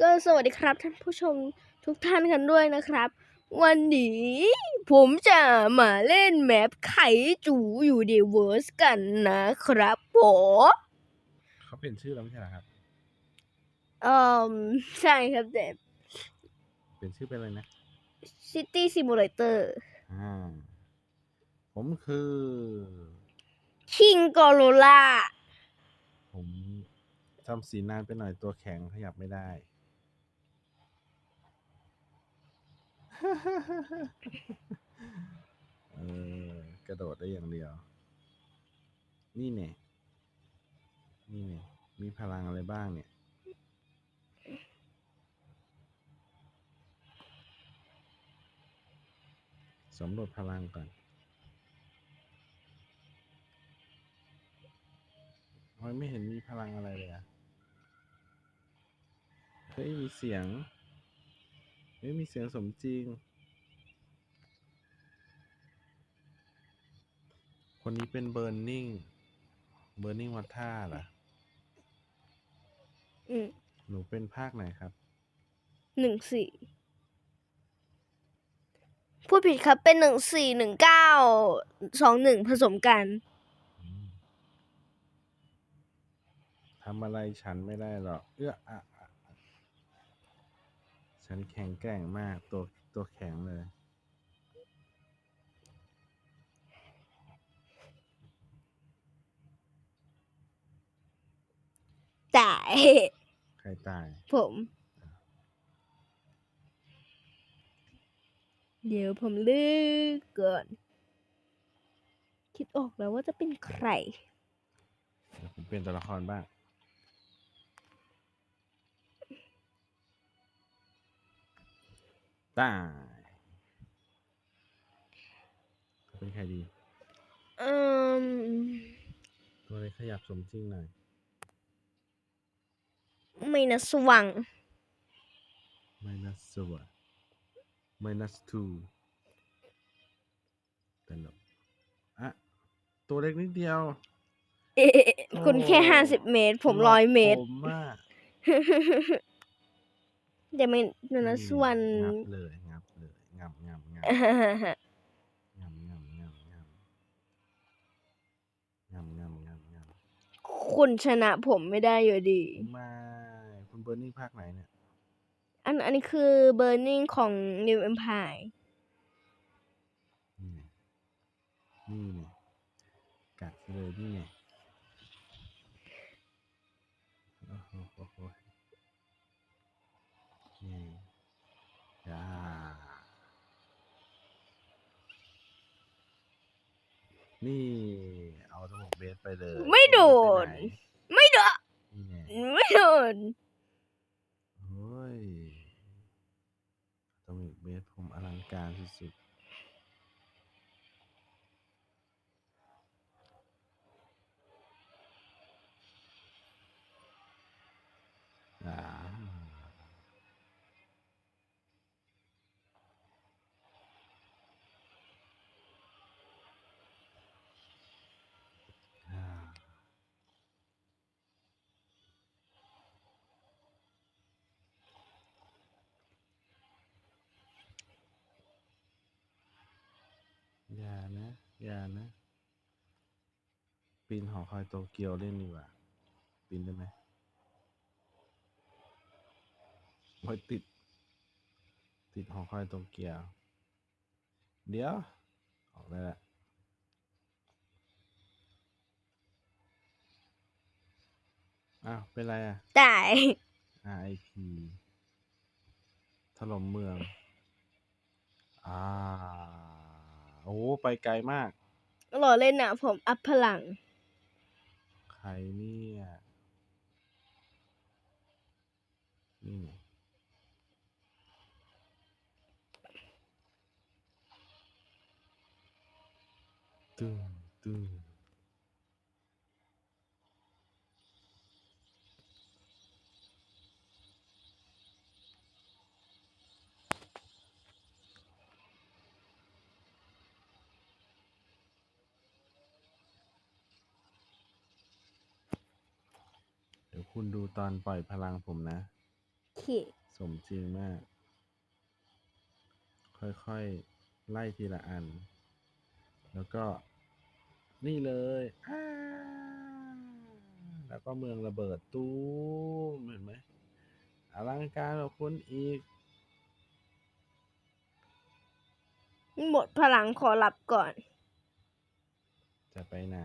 ก็สวัสดีครับท่านผู้ชมทุกท่านกันด้วยนะครับ วันนี้ผมจะมาเล่นแมปไขจูอยู่ดีเวิร์สกันนะครับผมเขาเปลี่ยนชื่อแล้วไม่ใช่เหรอครับเอ่อใช่ครับแต่เปลี่ยนชื่อเป็นอะไรนะ City Simulator อ่าผมคือ King g o r o l a ผมทำสีนานไปหน่อยตัวแข็งขยับไม่ได้ เออกระโดดได้อย่างเดียว นี่เนี่ยนี่เนี่ยมีพลังอะไรบ้างเนี่ย สำรวจพลังก่อนทำไมไม่เห็นมีพลังอะไรเลยอะเฮ้ยมีเสียง เฮ้ยมีเสียงสมจริง คนนี้เป็นเบิร์นนิ่ง เบิร์นนิ่งวัตท่าเหรอ อืมหนูเป็นภาคไหนครับ หนึ่งสี่พูดผิดครับเป็นหนึ่งสี่หนึ่งเก้าสองหนึ่งผสมกันอืมทำอะไรฉันไม่ได้หรอก เอื้ออะอะอะ ฉันแข็งแกร่งมาก ตัวตัวแข็งเลยแต่ใครตาย ผม เดี๋ยวผมเลือกก่อน คิดออกแล้วว่าจะเป็นใคร เดี๋ยวผมเปลี่ยนตัวละครบ้าง ตายเป็นใครดีอืมตัวอะไรขยับสมจริงหน่อยไม่นะสว่าง minus สว minus two ตลกอะ ตัวเล็กนิดเดียว เอ๊ะคุณแค่โอ้ ห้าสิบเมตร ผมร้อยเมตร ผมมาก เดี๋ยวไม่นะสวรรค์งับเลยงับเลยงับงับงับงับงับงับงับงับงับงับงับคุณชนะผมไม่ได้อยู่ดี ไม่คุณเบอร์นี่ภาคไหนเนี่ยอันอันนี้คือ Burning ของ New Empire นี่ไงนี่ไงกัดเลยนี่ไง นี่เอาสมองเบสไปเลยไม่โดนไปไหไม่โดนนี่ไงไม่โดนโอ้ยสมองเบสผมอลังการสุดๆอ่าอ่าอย่านะ อย่านะ ปีนหอคอยโตเกียวเล่นดีกว่า ปีนได้ไหมโอ้ยติด ติดหอคอยโตเกียว เดี๋ยว ออกได้แล้วอ้าวเป็นไรอะ ตาย RIP ถล่มเมือง อ่าโอ้ไปไกลมากรอเล่นนะผมอัพพลัง ใครเนี่ยนี่ไงตึ้งตึ้ง เดี๋ยวคุณดูตอนปล่อยพลังผมนะเคสมจริงมาก ค่อยๆ ไล่ทีละอัน แล้วก็ นี่เลยอ้าแล้วก็เมืองระเบิดตู้มเห็นไหมอลังการกว่าคนอีก หมดพลังขอหลับก่อน จะไปไหน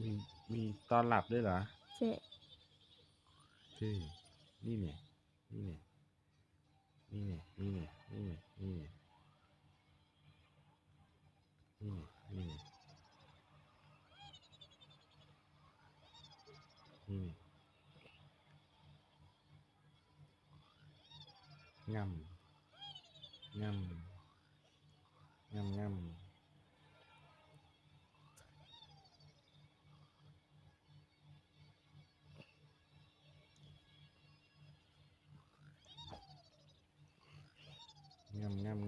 มีมีตอนหลับด้วยเหรอใช่เฮ้ยนี่เนี่ยนี่เนี่ยนี่เนี่ยนี่เนี่ยนี่เนี่ยนี่เนี่ย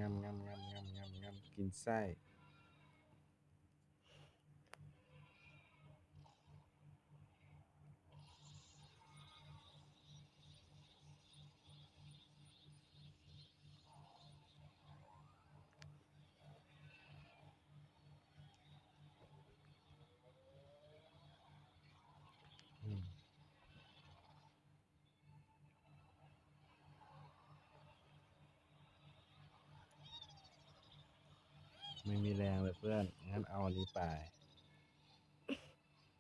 งำงำงำงำงำงำกินไส้ ไม่มีแรงเลยเพื่อน งั้นเอาอันนี้ไป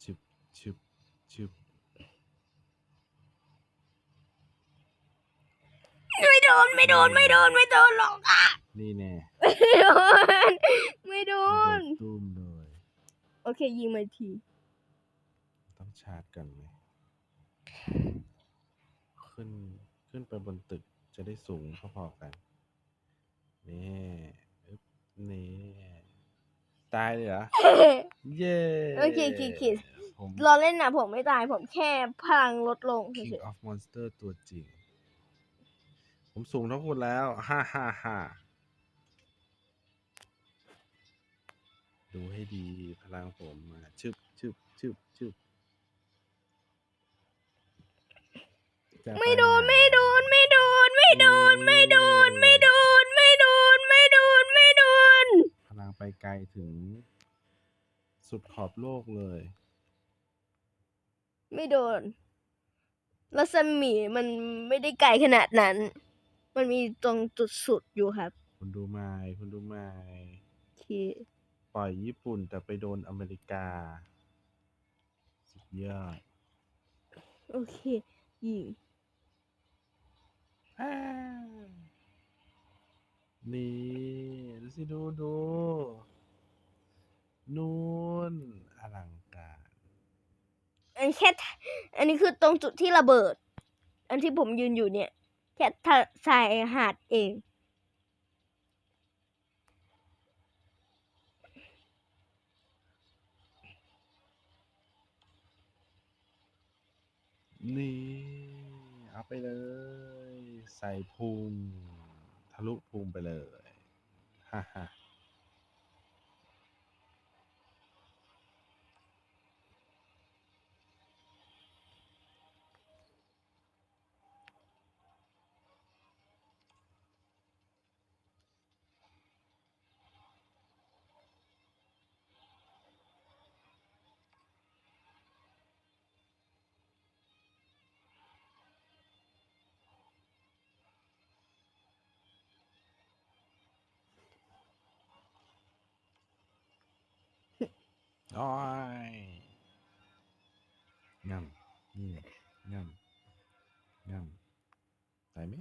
ชึบชึบชึบไม่โดนไม่โดนไม่โดนไม่โดนหรอกอะนี่แน่ไม่โดนไม่โดระเบินดตุ้มเลย โอเคยิงมาอีกที ต้องชาร์จกันไหมขึ้นขึ้นไปบนตึกจะได้สูงพอๆกัน นี่อึ๊บ นี่ตายเลยเหรอ เย้โอเคโอเคโอเค ผม รอเล่นนะผมไม่ตายผมแค่พลังลดลงเฉ King ย of Monster ตัวจริง ผมสูงเท่าคุณแล้ว ฮ่าฮ่าฮ่าดูให้ดีพลังผมมาชึบชึบชึบชึบจะๆไม่โดนปหไม่โดน ไม่โดน ไม่โดน ไม่โดน ไม่โดน ไม่โดน ไม่โดน ไม่โดน พลัง ไปไกลถึง สุดขอบโลกเลย ไม่โดนรัศมีมันไม่ได้ไกลขนาดนั้น มันมีตรงจุดสุดอยู่ครับ คุณดูไม้คุณดูไม้โอเคปล่อยญี่ปุ่นแต่ไปโดนอเมริกา สุดยอด โอเค ยิงอ่านี่ดู สิดูดูนูนอลังการ อันแค่ทอันนี้คือตรงจุดที่ระเบิด อันที่ผมยืนอยู่เนี่ย แค่ทะชายหาดเองนี่เอาไปเลย ใส่พุงทะลุพุงไปเลย হ্যাঁ হ্যাঁ ฮ่าโอ้ยงำนี่งำงำตายไหม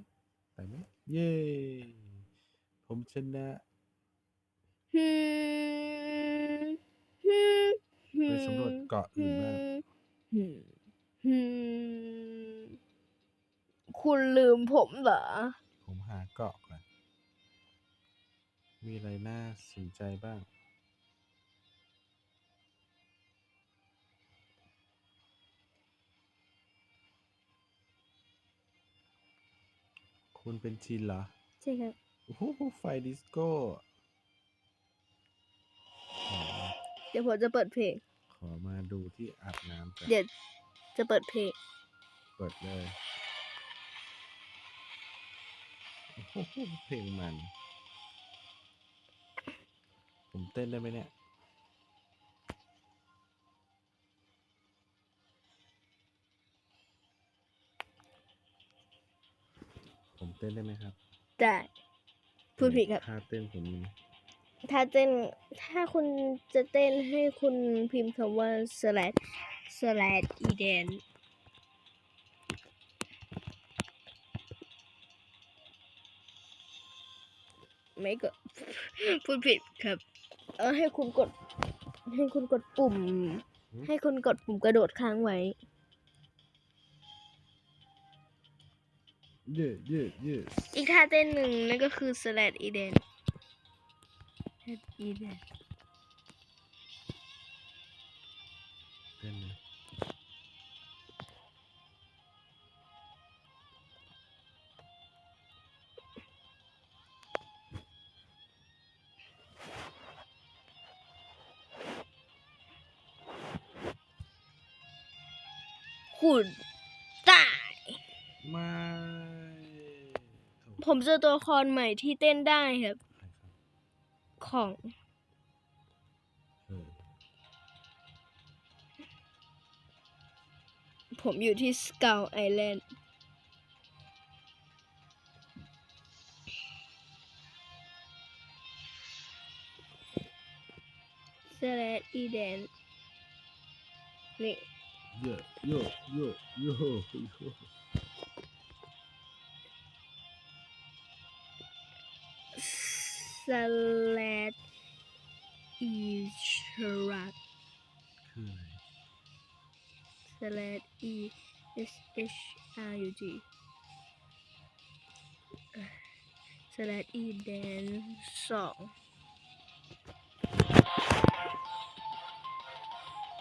ตายไหมเย้ ผมชนะฮึมฮึมฮึไปมสำรวจเกาะอื่นบ้างฮึมฮึมคุณลืมผมเหรอ ผมหาเกาะก่อน มีอะไรน่าสนใจบ้าง คุณเป็นชินเหรอ ใช่ครับโอ้โหไฟดิสโก้ขอเดี๋ยวผมจะเปิดเพลง ขอมาดูที่อาบน้ำกันเดี๋ยวจะเปิดเพลง เปิดเลยโอ้โหเพลงมัน ผมเต้นได้ไหมเนี่ย ผมเต้นได้ไหมครับได้พูดผิดครับท่าเต้นผมมีไหมถ้าเต้นถ้าคุณจะเต้นให้คุณพิมพ์คำว่า slash slash eden ไม่ก็พูดผิดครับ เออให้คุณกด ให้คุณกดปุ่ม ให้คุณกดปุ่มกระโดดค้างไว้ เย่เย่เย่อีกท่าเต้นหนึ่งนั่นก็คือ slash eden slash eden เต้นนะคุณ ผมเจอตัวละครใหม่ที่เต้นได้ครับ ของ ผมอยู่ที่สกาวไอแลนด์เซเลดอีเดนนี่ เยอยอยอย ดนสอง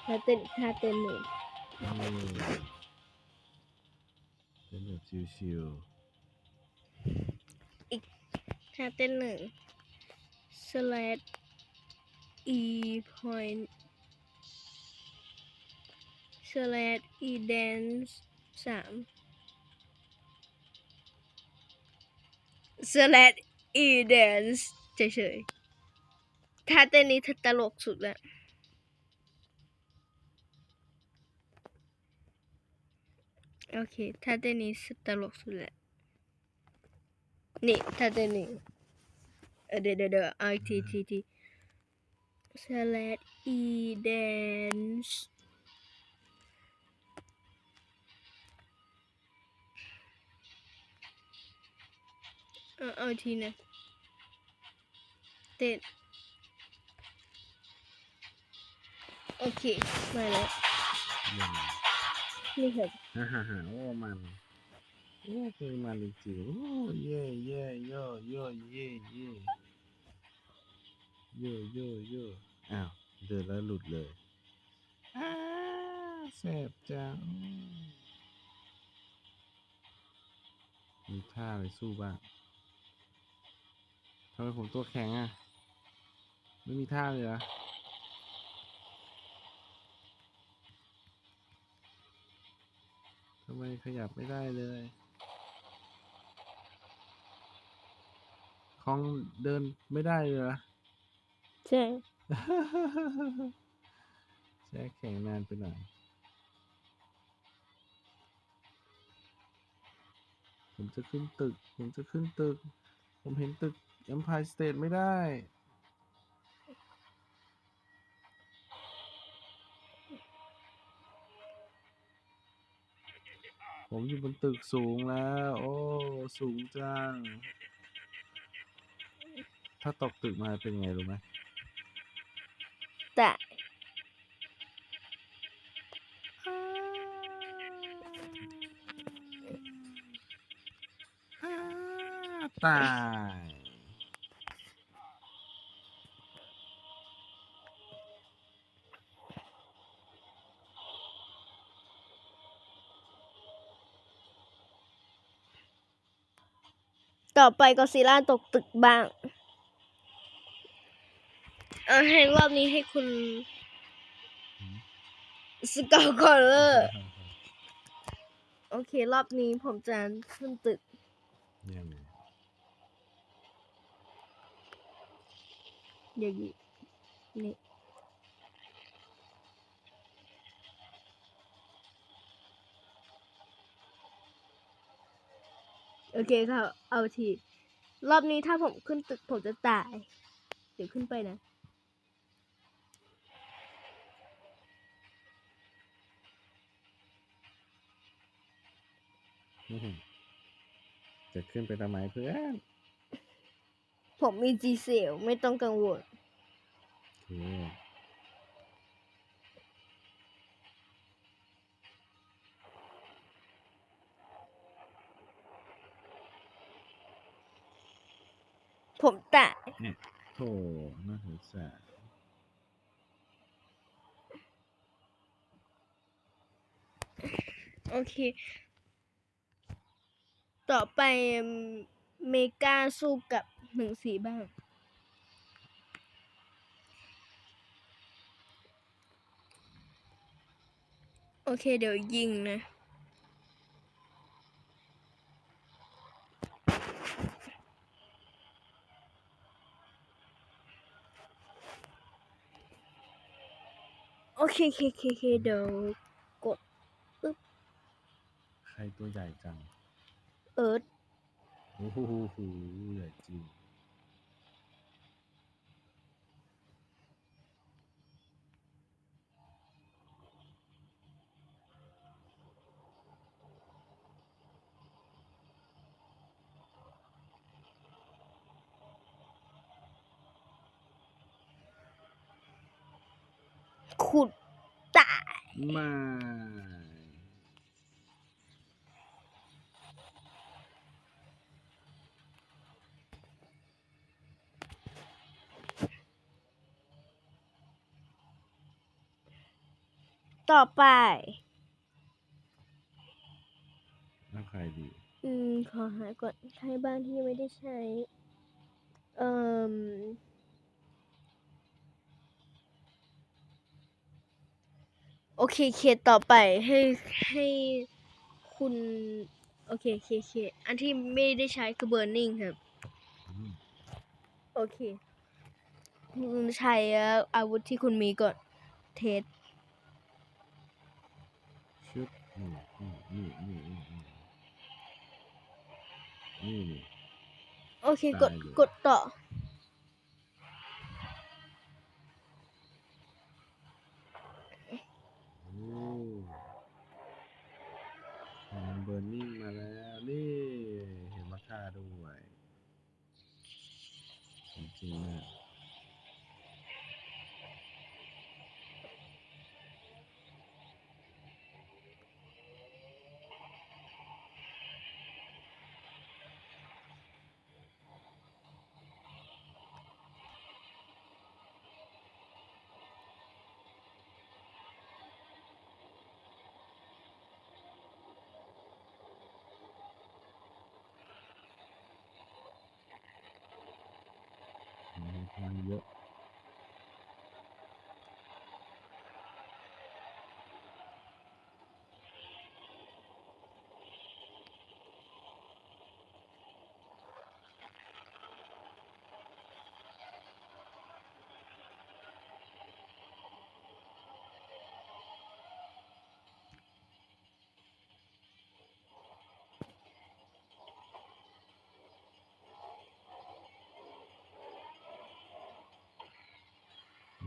ถ้าเต้นถ้าเต้นหนึ่งอืมเป็นแบบชิว ถ้าเต้นหนึ่ง slash e point slash e dance สาม slash e dance เฉยๆถ้าเต้นนี้ตลกสุดแล้วโอเค ถ้าเต้นนี้ตลกสุดแล้ว นี่ถ้าเต้นนี้เออเดี๋ยวเดี๋ยวเดี๋ยวเอาอีกทีทีที slash e dance เอาเอาอีกทีนะเต้นโอเค มาแล้วๆเยี่ยมนี่ครับฮ่าฮ่าฮ่าโอ้มัน โอ้เพลงมันจริงๆโอ้เย่เย่โย่โย่เย่เย่โย่โย่โย่อ้าวเดินแล้วหลุดเลยอ้าแสบจังมีท่าอะไรสู้บ้างทำไมผมตัวแข็งอะ ไม่มีท่าเลยเหรอทำไมขยับไม่ได้เลย ของเดินไม่ได้เลยเหรอใช่ แช่แข็งนานไปหน่อย ผมจะขึ้นตึก ผมจะขึ้นตึก ผมเห็นตึก Empire State ไม่ได้ ผมอยู่บนตึกสูงแล้ว โอ้ สูงจัง ถ้าตกตึกมาเป็นไงรู้ไหมแต่อ่าตายต่อไปก็ซีล่าตกตึกบ้างเอา ให้รอบนี้ให้คุณหืมสกาวคอลเลอร์โอเค รอบนี้ผมจะขึ้นตึกยังไงอย่างนี้นี่โอเคครับ เอาที รอบนี้ถ้าผมขึ้นตึกผมจะตาย เดี๋ยวขึ้นไปนะ จะขึ้นไปทำไมเพื่อน ผมมีจีเซลไม่ต้องกังวลโอเคผมตายโธ่น่าสงสารโอเค ต่อไปเมกาสู้กับหนึ่งสีบ้าง โอเคเดี๋ยวยิงนะ โอเคเคเคเคเดี๋ยวกดใครตัวใหญ่จัง อิร์ธโอ้โหใหญ่จริงขุดตายไม่ ต่อไป แล้วใครดี อืม ขอหาก่อนใช้บ้านที่ยังไม่ได้ใช้ เอ่มโอเคเคต่อไปให้ให้คุณ โอเคเคเคอันที่ไม่ได้ใช้คือ burning ครับอืมโอเค คุณใช้อาวุธที่คุณมีก่อน เทส ชุด นี่นี่นี่นี่นี่นี่โอเคกดกดต่อโอ้ของเบอร์นิ่งมาแล้วนี่ เห็นราคาด้วยจริงนะมีพลั งเ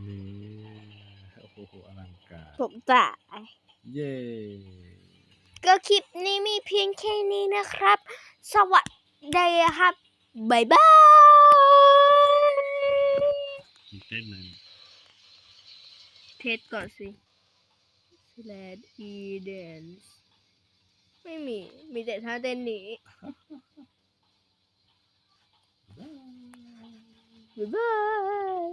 นี่โอ้โหอลังการผมจ่ายเย้ก็คลิปนี้มีเพียงแค่นี้นะครับ สวัสดีครับบ๊ายบายเต้นเลยเทสก่อนสิ slash e dance ไม่มี มีแต่ท่าเต้นนี้บ๊ายบาย